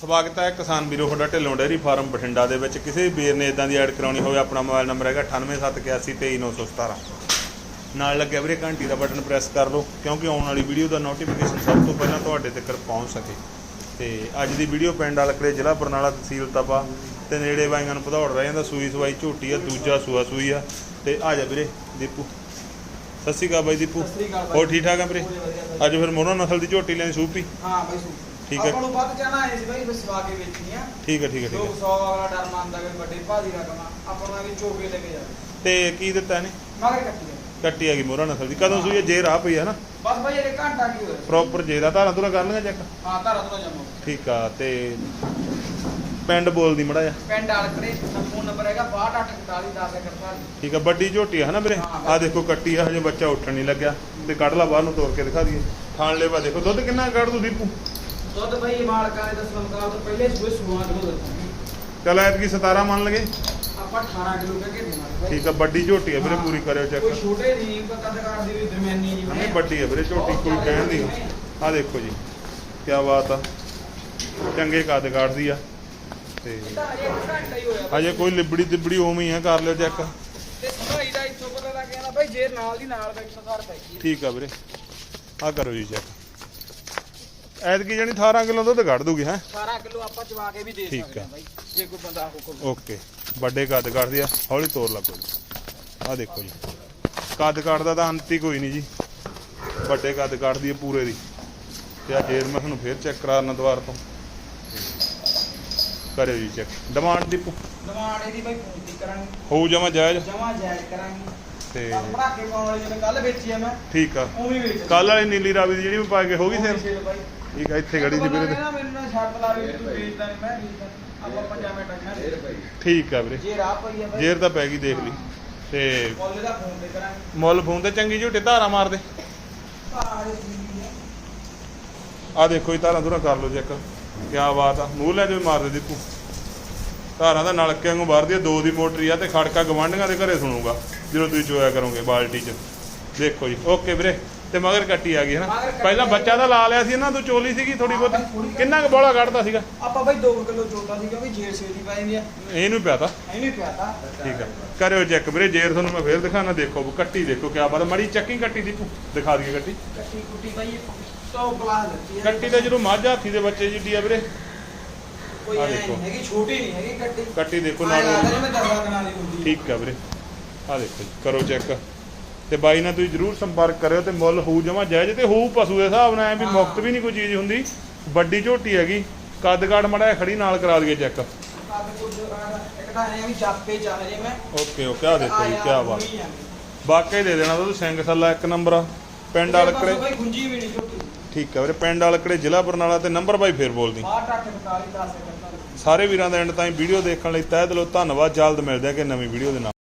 ਸਵਾਗਤ ਹੈ ਕਿਸਾਨ ਵੀਰੋ ਤੁਹਾਡਾ ਢਿੱਲੋਂ ਡੇਅਰੀ ਫਾਰਮ ਬਠਿੰਡਾ ਦੇ ਵਿੱਚ। ਕਿਸੇ ਵੀ ਵੀਰ ਨੇ ਇਦਾਂ ਦੀ ਐਡ ਕਰਾਉਣੀ ਹੋਵੇ ਆਪਣਾ ਮੋਬਾਈਲ ਨੰਬਰ ਹੈਗਾ 9871823917 ਨਾਲ ਲੱਗਿਆ ਵੀਰੇ ਘੰਟੀ ਦਾ ਬਟਨ ਪ੍ਰੈਸ ਕਰ ਲਓ ਕਿਉਂਕਿ ਆਉਣ ਵਾਲੀ ਵੀਡੀਓ ਦਾ ਨੋਟੀਫਿਕੇਸ਼ਨ ਸਭ ਤੋਂ ਪਹਿਲਾਂ ਤੁਹਾਡੇ ਤੱਕ ਪਹੁੰਚ ਸਕੇ। ਤੇ ਅੱਜ ਦੀ ਵੀਡੀਓ ਪਿੰਡ ਵਾਲਕੜੇ ਜ਼ਿਲ੍ਹਾ ਬਰਨਾਲਾ ਤਹਿਸੀਲ ਤਪਾ ਤੇ ਨੇੜੇ ਵਾਈਆਂ ਨੂੰ ਭਦੌੜ ਰਹਿ ਜਾਂਦਾ ਸੂਈ ਸਵਾਈ ਝੋਟੀ ਆ ਦੂਜਾ ਸੂਆ ਸੂਈ ਆ। ਤੇ ਆ ਜਾ ਵੀਰੇ ਦੀਪੂ। ਸਤਿ ਸ਼੍ਰੀ ਅਕਾਲ ਬਾਈ ਦੀਪੂ। ਹੋਰ ਠੀਕ ਠਾਕ ਆ ਵੀਰੇ। ਅੱਜ ਫਿਰ ਮੋਹਰਾ ਨਸਲ ਦੀ ਝੋਟੀ ਲੈਣੀ ਸੂਪੀ ਹਾਂ ਬਾਈ ਸੂ ਠੀਕ ਹੈ। ਆਪਾਂ ਨੂੰ ਵੱਧ ਜਾਣਾ ਆਏ ਸੀ ਬਾਈ ਬਸ ਸਵਾ ਕੇ ਵੇਚਣੀ ਆ। ਠੀਕ ਹੈ ਠੀਕ ਹੈ ਠੀਕ ਹੈ। 100 ਅਗਲਾ ਡਰ ਮੰਨਦਾ ਕਿ ਵੱਡੇ ਭਾਜੀ ਰਕਮ ਆ ਆਪਾਂ ਨੂੰ ਵੀ ਚੋਕੇ ਲੈ ਕੇ ਜਾਵੇ ਤੇ ਕੀ ਦਿੱਤਾ ਇਹਨੇ? ਮਗਰ ਕੱਟੀ ਆ। ਕੱਟੀ ਆ ਗਈ ਮੋਹਰਾ ਨਸਲ ਦੀ ਕਦੋਂ ਸੂਈ ਜੇ ਰਾਹ ਪਈ ਹੈ ਨਾ। ਬਸ ਬਾਈ ਇਹ ਘੰਟਾ ਕੀ ਹੋਇਆ? ਪ੍ਰੋਪਰ ਜੇ ਦਾ ਧਾਰਾਂ ਧੁਰਾਂ ਕਰ ਲਈਆਂ ਚੈੱਕ ਹਾਂ ਧਾਰਾ ਤੋਂ ਜੰਮੋ। ਠੀਕ ਆ ਤੇ ਪਿੰਡ ਬੋਲਦੀ ਮੜਾ ਜਾ ਪਿੰਡ ਆਲਕੜੇ ਫੋਨ ਨੰਬਰ ਹੈਗਾ 62841041 ਠੀਕ ਆ ਵੱਡੀ ਝੋਟੀ ਆ ਹਨਾ ਵੀਰੇ? ਆ ਦੇਖੋ ਕੱਟੀ ਆ ਹਜੇ ਬੱਚਾ ਉੱਠਣ ਨਹੀਂ ਲੱਗਿਆ। ਤੇ ਕੱਢ ਲਾ ਬਾਹਰ ਨੂੰ ਤੋੜ ਕੇ ਦਿਖਾ ਦਈਏ। ਖਾਣ ਲੈਵਾ ਦੇਖੋ ਦੁੱਧ ਕਿੰਨਾ ਕੱਢ ਦੂ ਦੀਪੂ? ਦੁੱਧ ਬਾਈ ਮਾਲਕਾਂ ਦੇ ਦਸਮ ਕਾਲ ਤੋਂ ਪਹਿਲੇ ਸੂਏ ਸੁਆ ਕਿਲੋ ਦਿੱਤਾ? ਚਲ ਐਤਕੀ 17 ਮੰਨ ਲਗੇ ਆਪਾਂ 18 ਕਿਲੋ ਕਹਿ ਕੇ ਦੇਵਾਂਗੇ ਠੀਕ ਆ ਵੱਡੀ ਝੋਟੀ ਆ ਵੀਰੇ। ਪੂਰੀ ਕਰਿਓ ਚੈੱਕ ਕੋਈ ਛੋਟੇ ਨਹੀਂ ਕੱਦ ਕਾਰ ਦੀ ਵੀ ਦਰਮਿਆਨੀ ਜੀ ਨਹੀਂ ਵੱਡੀ ਆ ਵੀਰੇ ਝੋਟੀ ਕੋਈ ਕਹਿਣ ਦੀ ਆ ਦੇਖੋ ਜੀ ਕੀ ਬਾਤ ਆ। ਚੰਗੇ ਕੱਦ ਕੱਢਦੀ ਆ। ਤੇ ਹਜੇ ਕੋਈ ਲਿਬੜੀ ਤਿਬੜੀ ਉਵੇਂ ਹੀ ਆ ਕਰ ਲਿਓ ਚੈੱਕ ਤੇ ਸਭਾਈ ਦਾ ਇੱਥੋਂ ਪਤਾ ਲੱਗ ਨਾ ਭਾਈ ਜੇ ਨਾਲ ਦੀ ਨਾਲ ਦਾ 100 ਪੈ ਠੀਕ ਆ ਵੀਰੇ ਆ ਕਰੋ ਜੀ ਚੈੱਕ ਐਤਕੀ ਜਾਨੀ 18 ਕਿਲੋ ਦੁੱਧ ਕੱਢ ਦੂਗੀ ਹੈ? 18 ਕਿਲੋ ਆਪਾਂ ਚਵਾ ਕੇ ਵੀ ਦੇ ਸਕਦੇ ਆ। ਹਾਂ ਬਾਈ ਜੇ ਕੋਈ ਬੰਦਾ ਹੁਕਮ ਓਕੇ। ਵੱਡੇ ਕੱਦ ਕੱਢਦੀ ਆ ਹੌਲੀ ਤੋਰ ਲੱਗੋ ਜੀ ਆ ਦੇਖੋ ਜੀ। ਕੱਦ ਕੱਢਦਾ ਤਾਂ ਅੰਤ ਹੀ ਕੋਈ ਨਹੀਂ ਜੀ। ਵੱਡੇ ਕੱਦ ਕੱਢਦੀ ਆ ਪੂਰੇ ਦੀ। ਤੇ ਆ ਜੇਰ ਮੈਂ ਤੁਹਾਨੂੰ ਫੇਰ ਚੈੱਕ ਕਰਾਉਣਾ ਦੁਬਾਰਾ ਤੋਂ। ਕਰਿਓ ਜੀ ਚੈੱਕ। ਡਿਮਾਂਡ ਦੀ ਡਿਮਾਂਡ ਇਹਦੀ ਬਾਈ ਪੂਰੀ ਕਰਾਂਗੇ। ਹੋਊ ਜਮਾ ਜਾਇਜ਼? ਜਮਾ ਜਾਇਜ਼ ਕਰਾਂਗੇ। ਤੇ ਪੜਾਕੇ ਪਾਉਣ ਵਾਲੀ ਜਿਵੇਂ ਕੱਲ ਵੇਚੀ ਆ ਮੈਂ ਠੀਕ ਆ। ਉਵੇਂ ਵੇਚ ਕੱਲ ਵਾਲੀ ਨੀਲੀ ਰਾਵੀ ਦੀ ਜਿਹੜੀ ਮੈਂ ਪਾ ਕੇ ਹੋ ਗਈ ਸੇਲ? ਠੀਕ ਆ ਇੱਥੇ ਖੜੀ ਸੀ ਵੀਰੇ। ਤੇ। ਨਾ ਮੈਨੂੰ ਨਾ ਛੱਡ ਲਾ ਵੀ ਤੂੰ ਵੇਚਦਾ ਨਹੀਂ ਮੈਂ ਵੇਚਦਾ ਆਪਾਂ ਪੰਜਾਂ ਮਿੰਟਾਂ ਖਾਣੇ ਠੀਕ ਆ ਵੀਰੇ। ਜੇ ਰਾਹ ਪਈ ਆ ਬਾਈ। ਜੇਰ ਤਾਂ ਪੈ ਗਈ ਦੇਖ ਲਈ। ਤੇ ਮੁੱਲ ਦਾ ਫੋਨ ਤੇ ਕਰਾਂਗੇ ਮੁੱਲ ਫੋਨ ਤੇ ਚੰਗੀ ਝੂਟੇ ਧਾਰਾ ਮਾਰਦੇ। ਭਾਰੇ ਆ ਦੇਖੋ ਜੀ ਧਾਰਾਂ ਧੁਰਾਂ ਕਰ ਲਓ ਚੈੱਕ। ਕਿਆ ਬਾਤ ਆ। ਮੂੰਹ ਲੈ ਜੋ ਮਾਰਦੇ ਦੀਪੂ। ਧਾਰਾਂ ਦਾ ਨਲਕੇ ਵਾਂਗੂ ਵਰਦੀ ਆ ਦੋ ਦੀ ਮੋਟਰੀ ਆ ਤੇ ਖੜਕਾ ਗਵਾਂਢੀਆਂ ਦੇ ਘਰੇ ਸੁਣੂਗਾ ਜਦੋਂ ਤੁਸੀਂ ਚੋਇਆ ਕਰੋਗੇ ਬਾਲਟੀ 'ਚ। ਦੇਖੋ ਜੀ ਓਕੇ ਵੀਰੇ। ਤੇ ਮਗਰ ਕੱਟੀ ਆ ਗਈ ਹੈ ਮਗਰ ਨਾ ਕੱਟੀ ਪਹਿਲਾਂ ਆ ਬੱਚਾ ਤਾਂ ਲਾ ਲਿਆ ਸੀ ਨਾ ਤੂੰ ਚੋਲੀ ਸੀਗੀ ਥੋੜੀ ਹਾਂ, ਥੋੜ੍ਹੀ ਬਹੁਤੀ ਕੱਟੀ। ਕਿੰਨਾ ਕੁ ਬੋਲਾ ਕੱਢਦਾ ਸੀਗਾ? ਆਪਾਂ ਬਾਈ 2 ਕਿਲੋ ਚੋਤਾ ਸੀ ਕਿਉਂਕਿ ਜੇਰ ਸੇਦੀ ਪਾਈ ਜਾਂਦੀ ਆ। ਇਹਨੂੰ ਪਿਆ ਤਾ ਐਵੇਂ ਪਿਆ ਤਾ ਠੀਕ ਆ। ਕਰਿਓ ਚੈੱਕ ਵੀਰੇ ਜੇਰ ਤੁਹਾਨੂੰ ਮੈਂ ਫੇਰ ਦਿਖਾਣਾ ਦੇਖੋ ਕੱਟੀ ਦੇਖੋ ਕਿਆ ਬਾਤ ਆ। ਮਾੜੀ ਚੱਕੀ ਕੱਟੀ ਦੀਪੂ ਦਿਖਾ ਦਈਏ ਕੱਟੀ। ਕੱਟੀ ਕੁੱਟੀ ਬਾਈ ਤੋਂ ਬਲਾ ਲੱਤੀ ਕੱਟੀ ਤਾਂ ਜਦੋਂ ਮੱਝ ਹਾਥੀ ਦੇ ਬੱਚੇ ਜਿੱਡੀ ਆ ਵੀਰੇ। ਕੋਈ ਆਹ ਐ ਦੇਖੋ। ਨਹੀਂ ਹੈਗੀ ਛੋਟੀ ਨਹੀਂ ਹੈਗੀ ਕੱਟੀ। ਕੱਟੀ ਦੇਖੋ ਆਏਂ ਲੱਗਦਾ ਨਾਲ ਜਿਵੇਂ ਦਸਾਂ ਦਿਨਾਂ ਦੀ ਹੁੰਦੀ ਠੀਕ ਆ ਵੀਰੇ। ਆ ਦੇਖੋ ਜੀ ਕਰੋ ਚੈੱਕ। ਤੇ ਬਾਈ ਨਾਲ ਤੁਸੀਂ ਜਰੂਰ ਸੰਪਰਕ ਕਰਿਓ ਤੇ ਮੁੱਲ ਹੋਊ ਜਮਾ ਜਾਇਜ਼ ਤੇ ਹੋਊ ਪਸ਼ੂ ਦੇ ਹਿਸਾਬ ਨਾਲ ਐ ਵੀ ਹਾਂ। ਮੁਫਤ ਵੀ ਨਹੀਂ ਕੋਈ ਚੀਜ਼ ਹੁੰਦੀ। ਵੱਡੀ ਝੋਟੀ ਹੈਗੀ ਕੱਦ ਕਾਠ ਮੜਾ ਖੜੀ ਨਾਲ ਕਰਾ ਦਈਏ ਚੈੱਕ। ਓਕੇ ਓਕੇ ਆ ਦੇਖੋ ਜੀ ਕਿਆ ਬਾਤ। ਵਾਕਈ ਦੇ ਦੇਣਾ ਤੁਸੀਂ ਸਿੰਘ ਸੱਲਾ ਇੱਕ ਨੰਬਰ ਆ। ਪਿੰਡ ਛੋਟੀ ਠੀਕ ਆ ਵੀਰੇ ਪਿੰਡ ਵਾਲਕੜੇ ਜ਼ਿਲ੍ਹਾ ਬਰਨਾਲਾ ਤੇ ਨੰਬਰ ਬਾਈ ਫੇਰ ਬੋਲਦੀ। 68 41 10 ਸਾਰੇ ਵੀਰਾਂ ਦਾ ਐਂਡ ਤਾਈਂ ਵੀਡੀਓ ਦੇਖਣ ਲਈ ਤਹਿ ਦਿਲੋਂ ਧੰਨਵਾਦ ਜਲਦ ਮਿਲਦੇ ਆ ਕਿ ਨਵੀਂ ਵੀਡੀਓ ਦੇ ਨਾਲ।